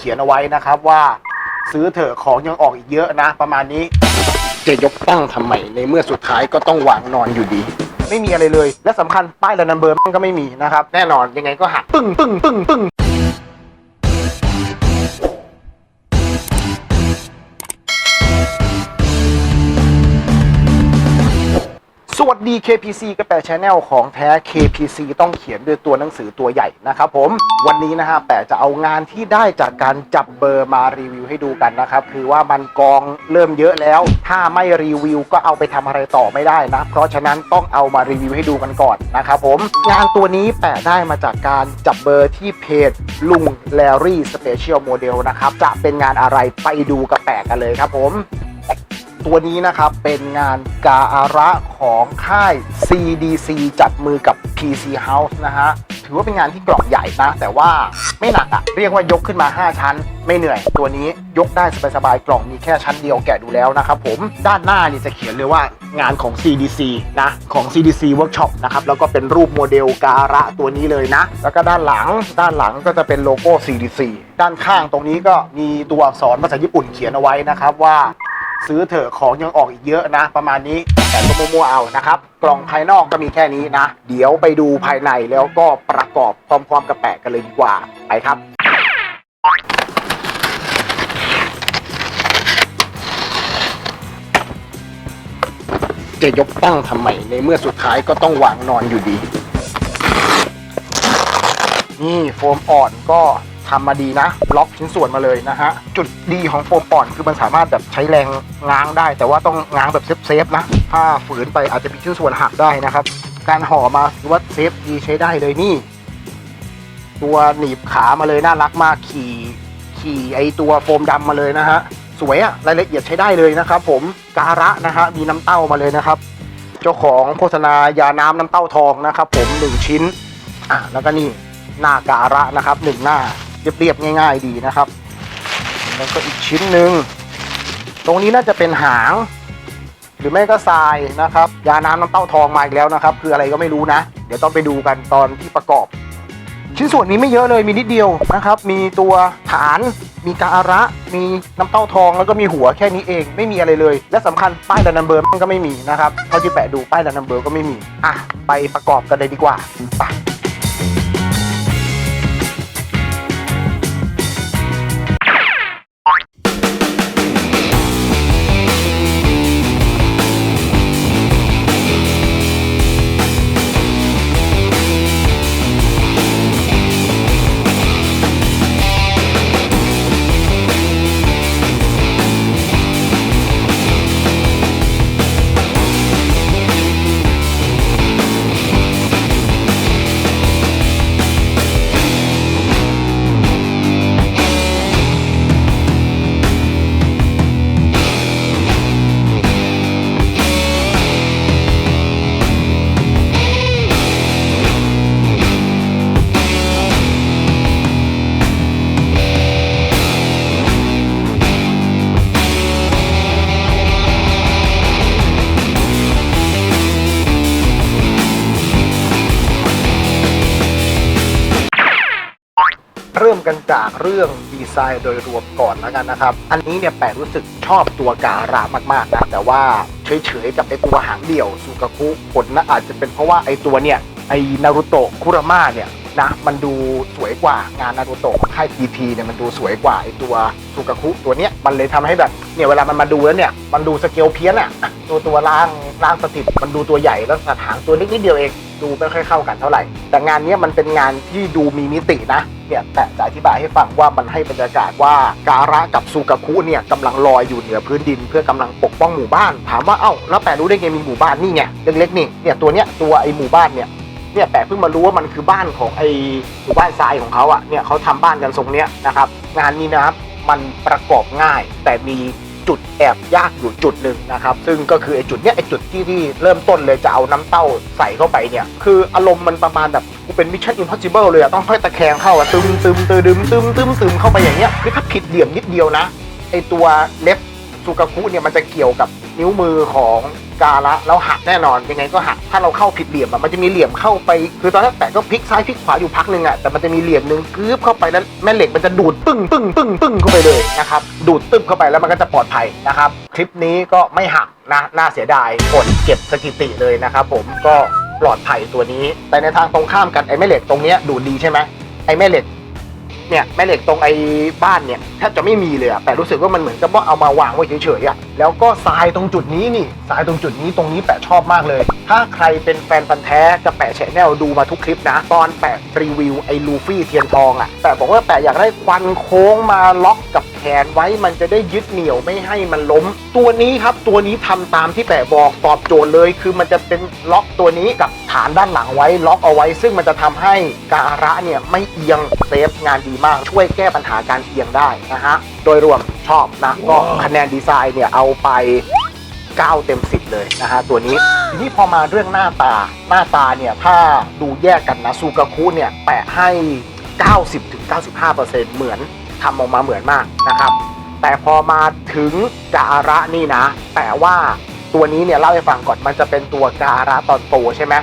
เขียนเอาไว้นะครับว่า ซื้อเถอะของยังออกอีกเยอะนะ ประมาณนี้ จะยกตั้งทำไมในเมื่อสุดท้ายก็ต้องวางนอนอยู่ดี ไม่มีอะไรเลย และสำคัญป้ายและนัมเบอร์มันก็ไม่มีนะครับ แน่นอนยังไงก็หักปึ้งปึ้งปึ้งปึ้ง วัสดี KPC กระแปะชแนลของแท้ KPC ต้องเขียนด้วยตัวหนังสือตัวใหญ่นะครับผมวันนี้นะฮะแปะจะเอางานที่ได้จากการจับเบอร์มารีวิวให้ดูกันนะครับ คือว่ามันกองเริ่มเยอะแล้ว ถ้าไม่รีวิวก็เอาไปทำอะไรต่อไม่ได้นะ เพราะฉะนั้นต้องเอามารีวิวให้ดูกันก่อนนะครับผมงานตัวนี้แปะได้มาจากการจับเบอร์ที่เพจลุงแลรี่สเปเชียลโมเดลนะครับจะเป็นงานอะไรไปดูกระแปะกันเลยครับผม ตัวนี้นะครับเป็นงานกาอาระของค่าย CDC จับมือกับ PC House นะฮะ ถือว่าเป็นงานที่กล่องใหญ่นะ แต่ว่าไม่หนักอะเรียกว่ายกขึ้นมา 5 ชั้น ไม่เหนื่อย ตัวนี้ยกได้สบายๆ กล่องมีแค่ชั้นเดียวแกะดูแล้วนะครับผม ด้านหน้านี่จะเขียนเลยว่างานของ CDC นะ ของ CDC Workshop นะครับ แล้วก็เป็นรูปโมเดลกาอาระตัวนี้เลยนะ แล้วก็ด้านหลัง ด้านหลังก็จะเป็นโลโก้ CDC ด้านข้างตรงนี้ก็มีตัวอักษรภาษาญี่ปุ่นเขียนเอาไว้นะครับว่า ซื้อเถอะของยังออกอีกเยอะนะ ประมาณนี้แต่ก็มั่วๆเอานะครับ กล่องภายนอกก็มีแค่นี้นะ เดี๋ยวไปดูภายในแล้วก็ประกอบพร้อมๆกับแปะกันเลยดีกว่าไปครับจะยกตั้งทำไมในเมื่อสุดท้ายก็ต้องวางนอนอยู่ดี นี่โฟมอ่อนก็ ทำมาดีนะล็อกชิ้นส่วนมาเลยนะฮะจุดดีของโฟมอ่อนคือมันสามารถแบบใช้แรงง้างได้ แต่ว่าต้องง้างแบบเซฟๆนะ ถ้าฝืนไปอาจจะมีชิ้นส่วนหักได้นะครับ การห่อมาถือว่าเซฟดีใช้ได้เลยนี่ ตัวหนีบขามาเลยน่ารักมากขี่ขี่ไอตัวโฟมดำมาเลยนะฮะสวยอะรายละเอียดใช้ได้เลยนะครับผมการะนะฮะมีน้ำเต้ามาเลยนะครับ เจ้าของโฆษณายาน้ำน้ำเต้าทองนะครับ ผมหนึ่งชิ้นอะแล้วก็นี่หน้าการะนะครับหนึ่งหน้า เรียบๆง่าย ๆ ดีนะครับ แล้วก็อีกชิ้นหนึ่งตรงนี้น่าจะเป็นหาง หรือไม่ก็ทรายนะครับ ยาน้ำน้ำเต้าทองมาอีกแล้วนะครับ คืออะไรก็ไม่รู้นะ เดี๋ยวต้องไปดูกันตอนที่ประกอบ ชิ้นส่วนนี้ไม่เยอะเลยมีนิดเดียวนะครับ มีตัวฐานมีการะ มีน้ำเต้าทองแล้วก็มีหัวแค่นี้เอง ไม่มีอะไรเลย และสำคัญป้ายและนัมเบอร์มันก็ไม่มีนะครับเท่าที่แปะดูป้ายและนัมเบอร์ก็ไม่มี อะ ไปประกอบกันเลยดีกว่าไป กันจากเรื่องดีไซน์โดยรวมก่อนแล้วกันนะครับ อันนี้เนี่ยแปะรู้สึกชอบตัวการะมากๆนะแต่ว่าเฉยๆกับไอตัวหางเดี่ยวซูกาคุผลนะอาจจะเป็นเพราะว่าไอตัวเนี่ยไอนารุโตะคุราม่าเนี่ยนะมันดูสวยกว่างานนารุโตะค่ายทีทีเนี่ยมันดูสวยกว่าไอตัวซูกาคุตัวเนี้ยมันเลยทำให้แบบเนี่ยเวลามันมาดูแล้วเนี่ยมันดูสเกลเพี้ยนอะตัวตัวล่างล่างสถิตมันดูตัวใหญ่แล้วสัดหางตัวนิดนิดเดียวเอง ดูไม่ค่อยเข้ากันเท่าไหร่ แต่งานนี้มันเป็นงานที่ดูมีมิตินะเนี่ยแต่จะอธิบายให้ฟังว่ามันให้บรรยากาศว่าการะกับซูกาคุเนี่ยกำลังลอยอยู่เหนือพื้นดิน เพื่อกำลังปกป้องหมู่บ้าน ถามว่าเอ้าแล้วแปะรู้ได้ไงมีหมู่บ้านนี่ไงเล็กๆนี่เนี่ยตัวเนี้ยตัวไอหมู่บ้านเนี่ยเนี่ยแปะเพิ่งมารู้ว่ามันคือบ้านของไอหมู่บ้านทรายของเขาอะเนี่ยเขาทำบ้านกันทรงเนี้ยนะครับงานนี้นะครับมันประกอบง่ายแต่มี จุดแอบยากอยู่จุดหนึ่งนะครับ ซึ่งก็คือไอ้จุดเนี้ยไอ้จุดที่ที่เริ่มต้นเลยจะเอาน้ำเต้าใส่เข้าไปเนี่ย คืออารมณ์มันประมาณแบบกูเป็นมิชชั่นอิมพอสิเบิลเลยอะต้องค่อยตะแคงเข้าอะตึมตึมตึมตึมตึมตึมตึมเข้าไปอย่างเงี้ยคือถ้าผิดเหลี่ยมนิดเดียวนะไอตัวเล็บสุกาคุเนี่ยมันจะเกี่ยวกับ นิ้วมือของกาละแล้วหักแน่นอนยังไงก็หักถ้าเราเข้าผิดเหลี่ยมอะมันจะมีเหลี่ยมเข้าไป คือตอนแรกแปะก็พลิกซ้ายพลิกขวาอยู่พักหนึ่งอะแต่มันจะมีเหลี่ยมหนึ่งกึ๊บเข้าไปแล้วแม่เหล็กมันจะดูดตึ้งตึ้งตึ้งตึ้งเข้าไปเลยนะครับดูดตึ้งเข้าไปแล้วมันก็จะปลอดภัยนะครับคลิปนี้ก็ไม่หักนะน่าเสียดายอดเก็บสถิติเลยนะครับผมก็ปลอดภัยตัวนี้ แต่ในทางตรงข้ามกันไอ้แม่เหล็กตรงเนี้ยดูดดีใช่ไหมไอ้แม่เหล็กเนี่ยแม่เหล็กตรงไอ้บ้านเนี่ยแทบจะไม่มีเลยอะแต่รู้สึกว่ามันเหมือนกับว่าเอามาวางไว้เฉยๆอะ แล้วก็ทรายตรงจุดนี้นี่ทรายตรงจุดนี้ตรงนี้แปะชอบมากเลย ถ้าใครเป็นแฟนพันธ์แท้จะแปะแชนแนลดูมาทุกคลิปนะ ตอนแปะรีวิวไอ้ลูฟี่เทียนทองอะแต่บอกว่าแปะอยากได้ควันโค้งมาล็อกกับแขนไว้มันจะได้ยึดเหนี่ยวไม่ให้มันล้ม ตัวนี้ครับตัวนี้ทำตามที่แปะบอกตอบโจทย์เลย คือมันจะเป็นล็อกตัวนี้กับฐานด้านหลังไว้ล็อกเอาไว้ ซึ่งมันจะทำให้การะเนี่ยไม่เอียงเซฟงานดีมากช่วยแก้ปัญหาการเอียงได้นะฮะโดยรวมชอบนะก็คะแนนดีไซน์เนี่ยเอาไป 9 เต็ม 10 เลยนะฮะตัวนี้ทีนี้พอมาเรื่องหน้าตาหน้าตาเนี่ยถ้าดูแยกกันนะซูกาคุเนี่ยแปะให้ 90-95%เหมือนทำออกมาเหมือนมากนะครับแต่พอมาถึงการะนี่นะ แต่ว่าตัวนี้เนี่ยเล่าให้ฟังก่อนมันจะเป็นตัวการะตอนโตใช่ไหม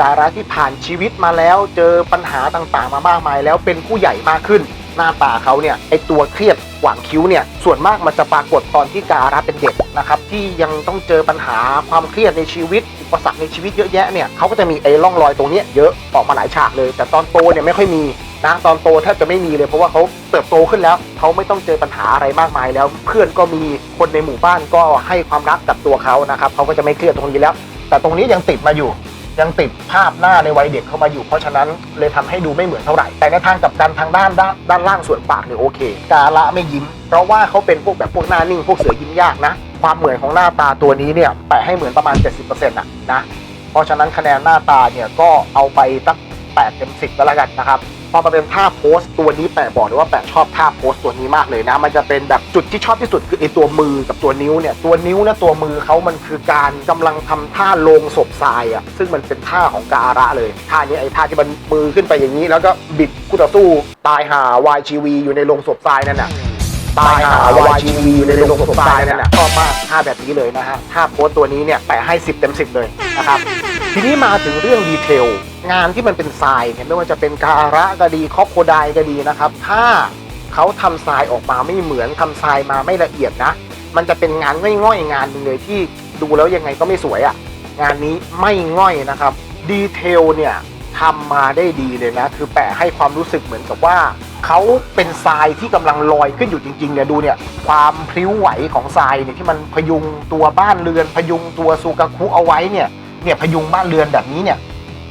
การะที่ผ่านชีวิตมาแล้วเจอปัญหาต่างๆมามากมายแล้วเป็นผู้ใหญ่มากขึ้น หน้าตาเขาเนี่ยไอตัวเครียดหว่างคิ้วเนี่ยส่วนมากมันจะปรากฏตอนที่การะเป็นเด็กนะครับที่ยังต้องเจอปัญหาความเครียดในชีวิตอุปสรรคในชีวิตเยอะแยะเนี่ยเขาก็จะมีไอ้ร่องรอยตรงนี้เยอะออกมาหลายฉากเลย แต่ตอนโตเนี่ยไม่ค่อยมีนะตอนโตแทบจะไม่มีเลยเพราะว่าเขาเติบโตขึ้นแล้วเขาไม่ต้องเจอปัญหาอะไรมากมายแล้ว เพื่อนก็มีคนในหมู่บ้านก็ให้ความรักกับตัวเขานะครับเขาก็จะไม่เครียดตรงนี้แล้ว แต่ตรงนี้ยังติดมาอยู่ ยังติดภาพหน้าในวัยเด็กเข้ามาอยู่ เพราะฉะนั้นเลยทำให้ดูไม่เหมือนเท่าไหร่ แต่ในทางกับการทางด้านด้านด้านล่างส่วนปากเนี่ยโอเค กาละไม่ยิ้ม เพราะว่าเขาเป็นพวกแบบพวกหน้านิ่งพวกเสือยิ้มยากนะ ความเหมือนของหน้าตาตัวนี้เนี่ยแปะให้เหมือนประมาณ 70%นะนะ เพราะฉะนั้นคะแนนหน้าตาเนี่ยก็เอาไปสัก8เต็ม10ก็แล้วกันนะครับ พอมาเป็นท่าโพสต์ตัวนี้แปะบอกเลยว่าแปะชอบท่าโพสต์ตัวนี้มากเลยนะ มันจะเป็นแบบจุดที่ชอบที่สุดคือไอตัวมือกับตัวนิ้วเนี่ยตัวนิ้วและตัวมือเขามันคือการกำลังทำท่าลงศพทรายอะซึ่งมันเป็นท่าของการะเลยท่านี้ไอท่าที่มันมือขึ้นไปอย่างนี้ แล้วก็บิดคู่ต่อสู้ตายหาวายชีวีอยู่ในโรงศพทรายนั่นน่ะตายหาวายชีวีอยู่ในโรงศพทรายนั่นน่ะชอบมากท่าแบบนี้เลยนะฮะท่าโพสต์ตัวนี้เนี่ยแปะให้ 10 เต็ม 10 เลยนะครับ ทีนี้มาถึงเรื่องดีเทลงานที่มันเป็นทรายเนี่ยไม่ว่าจะเป็นการะก็ดีคอกโคไดก็ดีนะครับ ถ้าเขาทำทรายออกมาไม่เหมือนทำทรายมาไม่ละเอียดนะ มันจะเป็นงานง่อยๆงานหนึ่งเลยที่ดูแล้วยังไงก็ไม่สวยอะ่ะ งานนี้ไม่ง่อยนะครับดีเทลเนี่ยทำมาได้ดีเลยนะ คือแปะให้ความรู้สึกเหมือนกับว่าเขาเป็นทรายที่กำลังลอยขึ้นอยู่จริงๆเนี่ยดูเนี่ยความพลิ้วไหวของทรายเนี่ยที่มันพยุงตัวบ้านเรือนพยุงตัวซูกาคุเอาไว้เนี่ย เนี่ยพยุงบ้านเรือนแบบนี้เนี่ย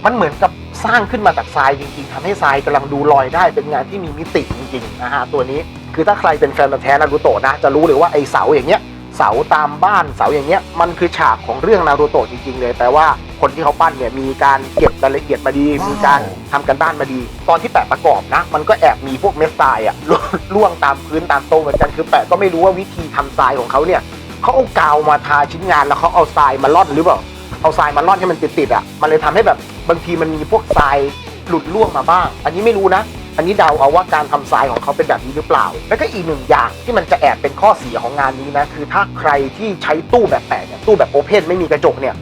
มันเหมือนกับสร้างขึ้นมาจากทรายจริงๆทำให้ทรายกำลังดูลอยได้เป็นงานที่มีมิติจริงๆนะฮะตัวนี้คือถ้าใครเป็นแฟนพันธุ์แท้นารูโตะนะจะรู้เลยว่าไอเสาอย่างเงี้ยเสาตามบ้านเสาอย่างเงี้ยมันคือฉากของเรื่องนารูโตะจริง ๆ เลยแปลว่าคนที่เขาปั้นเนี่ยมีการเก็บรายละเอียดมาดีมีการทำกันบ้านมาดี ตอนที่แปะประกอบนะ มันก็แอบมีพวกเม็ดทรายอะร่วงร่วงตามพื้นตามโต๊ะเหมือนกันคือแปะก็ไม่รู้ว่าวิธีทำทรายของเขาเนี่ยเขาเอากาวมาทาชิ้นงานแล้วเขาเอาทรายมาล่อนหรือเปล่า เอาทรายมาล่อนให้มันติดๆอะ มันเลยทำให้แบบบางทีมันมีพวกทรายหลุดล่วงมาบ้าง อันนี้ไม่รู้นะ อันนี้เดาเอาว่าการทำทรายของเขาเป็นแบบนี้หรือเปล่า แล้วก็อีกหนึ่งอย่างที่มันจะแอบเป็นข้อเสียของงานนี้นะ คือถ้าใครที่ใช้ตู้แบบแปะเนี่ยตู้แบบโอเพนไม่มีกระจกเนี่ย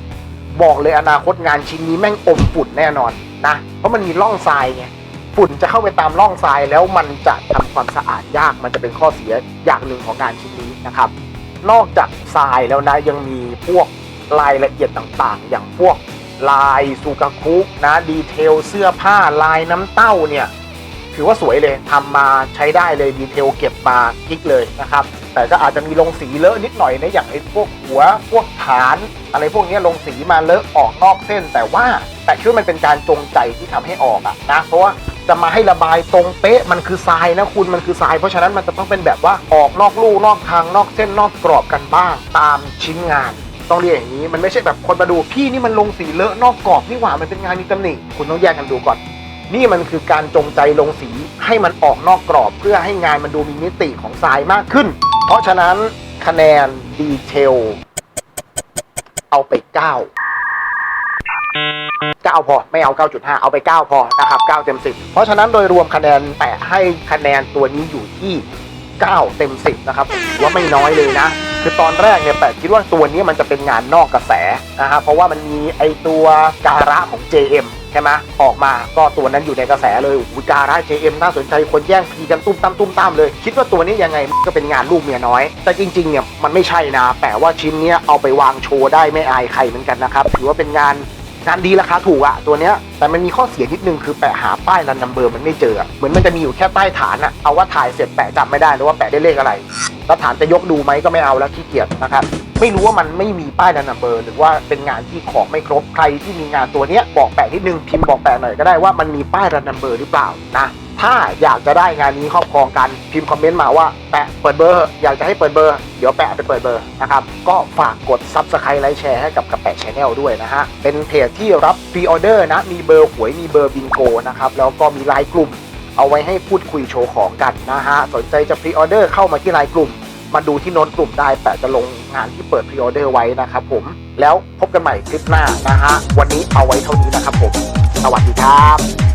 บอกเลยอนาคตงานชิ้นนี้แม่งอมฝุ่นแน่นอนนะ เพราะมันมีร่องทรายไง ฝุ่นจะเข้าไปตามร่องทรายแล้วมันจะทำความสะอาดยาก มันจะเป็นข้อเสียอย่างหนึ่งของงานชิ้นนี้นะครับ นอกจากทรายแล้วนะยังมีพวก รายละเอียดต่างๆ อย่างพวกลายซูกาคุนะดีเทลเสื้อผ้าลายน้ำเต้าเนี่ยถือว่าสวยเลยทำมาใช้ได้เลยดีเทลเก็บมากิ๊กเลยนะครับ แต่ก็อาจจะมีลงสีเลอะนิดหน่อยนะอย่างไอ้พวกหัวพวกฐาน อะไรพวกนี้ลงสีมาเลอะออกนอกเส้น แต่ว่าแต่คิดว่ามันเป็นการจงใจที่ทำให้ออกอะนะเพราะว่าจะมาให้ระบายตรงเป๊ะมันคือทรายนะคุณมันคือทราย เพราะฉะนั้นมันจะต้องเป็นแบบว่าออกนอกลู่นอกทางนอกเส้นนอกกรอบกันบ้าง ตามชิ้นงาน ต้องเรียกอย่างนี้ มันไม่ใช่แบบคนมาดูพี่นี่มันลงสีเลอะนอกกรอบนี่หว่ามันเป็นงานมีตำหนิคุณต้องแยกกันดูก่อน นี่มันคือการจงใจลงสีให้มันออกนอกกรอบ เพื่อให้งานมันดูมีมิติของทรายมากขึ้น เพราะฉะนั้นคะแนนดีเทลเอาไป 9 9พอไม่เอา 9.5 เอาไป 9 พอนะครับ 9 เต็ม 10 เพราะฉะนั้นโดยรวมคะแนนแปะให้คะแนนตัวนี้อยู่ที่ 9 เต็ม 10 นะครับว่าไม่น้อยเลยนะ คือตอนแรกเนี่ยแปะคิดว่าตัวนี้มันจะเป็นงานนอกกระแสนะฮะเพราะว่ามันมีไอตัวการะของ JM ใช่ไหมออกมาก็ตัวนั้นอยู่ในกระแสเลยโอ้โหการะ JM น่าสนใจคนแย่งพีกันตุ้มตามตุ้มตามเลย คิดว่าตัวนี้ยังไงก็เป็นงานลูกเมียน้อย แต่จริงๆเนี่ยมันไม่ใช่นะแปลว่าชิ้นเนี้ยเอาไปวางโชว์ได้ไม่อายใครเหมือนกันนะครับถือว่าเป็นงาน งานดีราคาถูกอะตัวเนี้ยแต่มันมีข้อเสียนิดนึงคือแปะหาป้ายรันนัมเบอร์มันไม่เจอเหมือนมันจะมีอยู่แค่ใต้ฐานอะเอาว่าถ่ายเสร็จแปะจำไม่ได้แล้วว่าแปะได้เลขอะไรแล้วฐานจะยกดูไหมก็ไม่เอาแล้วขี้เกียจนะครับไม่รู้ว่ามันไม่มีป้ายรันนัมเบอร์หรือว่าเป็นงานที่ของไม่ครบใครที่มีงานตัวเนี้ยบอกแปะนิดนึงพิมพ์บอกแปะหน่อยก็ได้ว่ามันมีป้ายรันนัมเบอร์หรือเปล่านะ ถ้าอยากจะได้งานนี้ครอบครองกันพิมพ์คอมเมนต์มาว่าแปะเปิดเบอร์ อยากจะให้เปิดเบอร์ เดี๋ยวแปะไปเปิดเบอร์นะครับก็ฝากกด Subscribe ไลค์แชร์ให้กับกระแปะชแนลด้วยนะฮะเป็นเพจที่รับพรีออเดอร์นะมีเบอร์หวยมีเบอร์บิงโกนะครับแล้วก็มีไลน์กลุ่ม เอาไว้ให้พูดคุยโชว์ของกันนะฮะสนใจจะพรีออเดอร์เข้ามาที่ไลน์กลุ่มมาดูที่โน้นกลุ่มได้แปะจะลงงานที่เปิดพรีออเดอร์ไว้นะครับผม แล้วพบกันใหม่คลิปหน้านะฮะ วันนี้เอาไว้เท่านี้นะครับผม สวัสดีครับ